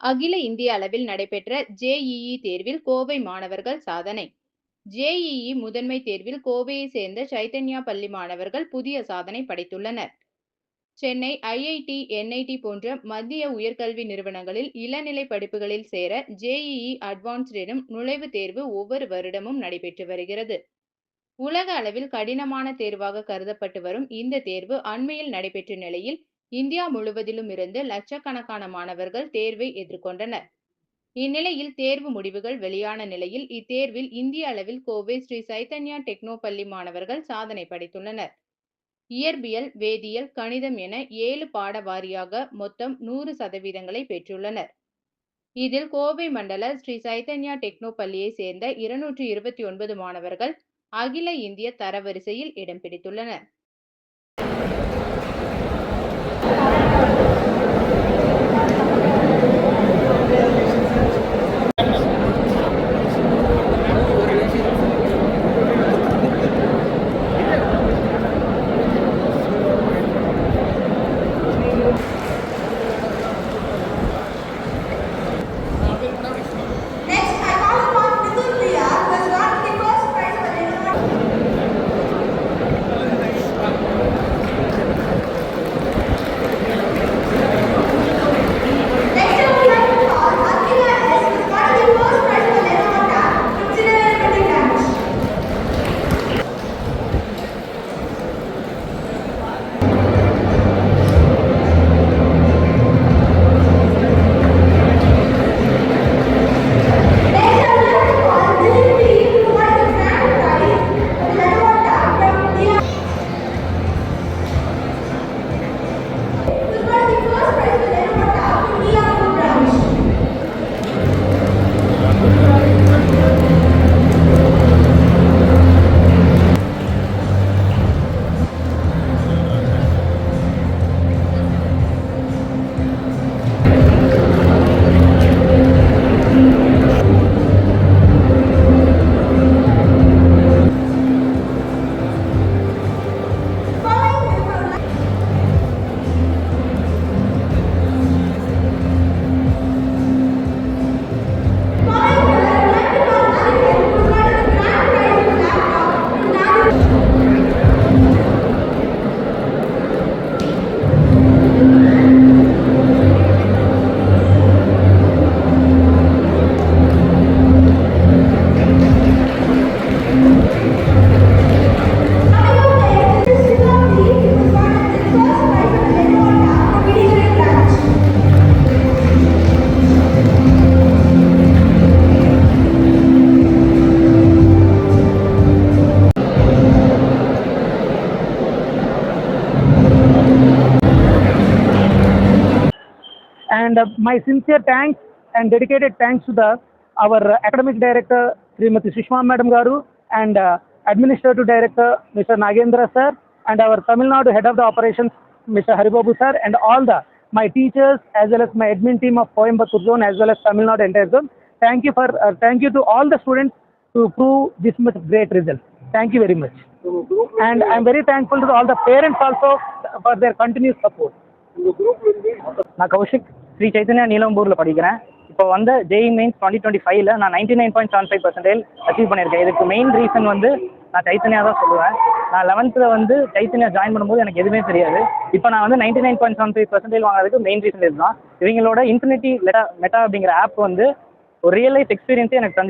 அகில இந்திய அளவில் நடைபெற்ற ஜேஇஇ தேர்வில் கோவை மாணவர்கள் சாதனை. ஜேஇஇ முதன்மை தேர்வில் கோவையை சேர்ந்த சைதன்யா பள்ளி மாணவர்கள் புதிய சாதனை படைத்துள்ளனர். சென்னை ஐஐடி என்ஐடி போன்ற மத்திய உயர்கல்வி நிறுவனங்களில் இளநிலை படிப்புகளில் சேர ஜேஇஇ அட்வான்ஸ்ட் எனும் நுழைவுத் தேர்வு ஒவ்வொரு வருடமும் நடைபெற்று வருகிறது. உலக அளவில் கடினமான தேர்வாக கருதப்பட்டு வரும் இந்த தேர்வு அண்மையில் நடைபெற்ற நிலையில் இந்தியா முழுவதிலும் இருந்து லட்சக்கணக்கான மாணவர்கள் தேர்வை எதிர்கொண்டனர். இந்நிலையில் தேர்வு முடிவுகள் வெளியான நிலையில் இத்தேர்வில் இந்திய அளவில் கோவை ஸ்ரீ சைதன்யா டெக்னோ பள்ளி மாணவர்கள் சாதனை படைத்துள்ளனர். இயற்பியல் வேதியியல் கணிதம் என ஏழு பாட வாரியாக மொத்தம் நூறு சதவீதங்களை பெற்றுள்ளனர். இதில் கோவை மண்டல ஸ்ரீ சைதன்யா டெக்னோ பள்ளியை சேர்ந்த இருநூற்றி இருபத்தி ஒன்பது மாணவர்கள் அகில இந்திய தரவரிசையில் இடம் பிடித்துள்ளனர். And uh, my sincere thanks and dedicated thanks to the our academic director, Srimati Sushma Madam Garu, and uh, administrative director, Mr. Nagendra sir, and our Tamil Nadu head of the operations, Mr. Haribabu sir, and all the my teachers as well as my admin team of Coimbatore zone as well as Tamil Nadu entire zone. Thank you for uh, thank you to all the students to prove this much great result. Thank you very much. And I'm very thankful to all the parents also for their continuous support. Na Kaushik. Sri Chaitanya நீலம்பூரில் படிக்கிறேன். இப்போ வந்து JEE mains twenty twenty ஃபைவ்ல நான் ninety nine point seven five percentage achieve பண்ணியிருக்கேன். இதுக்கு main reason வந்து நான் சைத்தன்யா தான் சொல்லுவேன். நான் லெவன்த்தில் வந்து சைத்தன்யா ஜாயின் பண்ணும்போது எனக்கு எதுவுமே தெரியாது. இப்போ நான் வந்து ninety nine point seven five percentage வாங்குறதுக்கு மெயின் ரீசன் இதுதான். இவங்களோட இன்ஃபினிட்டி லெட்டா மெட்டா அப்படிங்கிற ஆப் வந்து ஒரு ரியல் லைஃப் எக்ஸ்பீரியன்ஸே எனக்கு தந்து